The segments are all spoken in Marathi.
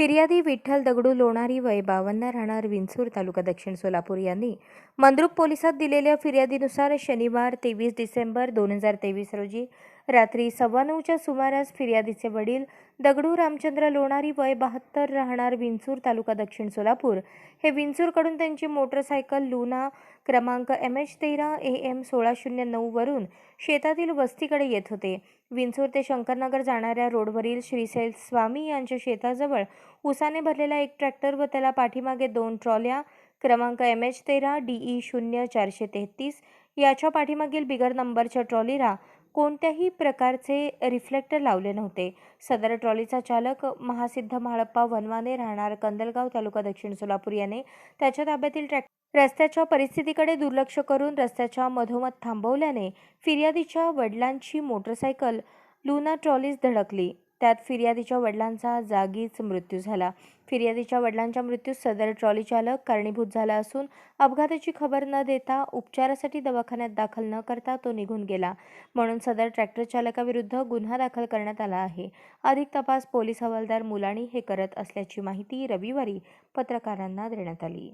फिर्यादी विठ्ठल दगडू लोणारी वय बावन्न राहणार विंचूर तालुका दक्षिण सोलापूर यांनी मंद्रुप पोलिसात दिलेल्या फिर्यादीनुसार शनिवार तेवीस डिसेंबर दोन हजार तेवीस रोजी रात्री सव्वा नऊच्या सुमारास फिर्यादीचे वडील दगडू रामचंद्र लोणारी वय बहात्तर राहणार विंचूर तालुका दक्षिण सोलापूर हे विंचूरकडून त्यांची मोटरसायकल लुना क्रमांक एम एच तेरा ए एम सोळा शून्य नऊवरून शेतातील वस्तीकडे येत होते. विंचूर ते शंकरनगर जाणाऱ्या रोडवरील श्रीशैल स्वामी यांच्या शेताजवळ उसाने भरलेला एक ट्रॅक्टर व त्याला पाठीमागे दोन ट्रॉल्या क्रमांक एम एच तेरा डी ई शून्य चारशे तेहतीस याच्या पाठीमागील बिगर नंबरच्या ट्रॉलीला कोणत्याही प्रकारचे रिफ्लेक्टर लावले नव्हते. सदर ट्रॉलीचा चालक महासिद्ध म्हाळप्पा वनवाने राहणार कंदलगाव तालुका दक्षिण सोलापूर याने त्याच्या ताब्यातील ट्रॅक्टर रस्त्याच्या परिस्थितीकडे दुर्लक्ष करून रस्त्याच्या मधोमध थांबवल्याने फिर्यादीच्या वडिलांची मोटरसायकल लुना ट्रॉलीस धडकली. त्यात फिर्यादीच्या वडिलांचा जागीच मृत्यू झाला. फिर्यादीच्या वडिलांच्या मृत्यूस सदर ट्रॉली चालक कारणीभूत झाला असून अपघाताची खबर न देता उपचारासाठी दवाखान्यात दाखल न करता तो निघून गेला. म्हणून सदर ट्रॅक्टर चालकाविरुद्ध गुन्हा दाखल करण्यात आला आहे. अधिक तपास पोलीस हवालदार मुलाणी हे करत असल्याची माहिती रविवारी पत्रकारांना देण्यात आली.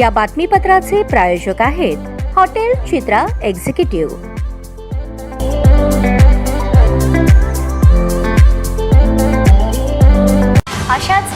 या बातमीपत्राचे प्रायोजक आहेत हॉटेल चित्रा एक्झिक्युटिव्ह.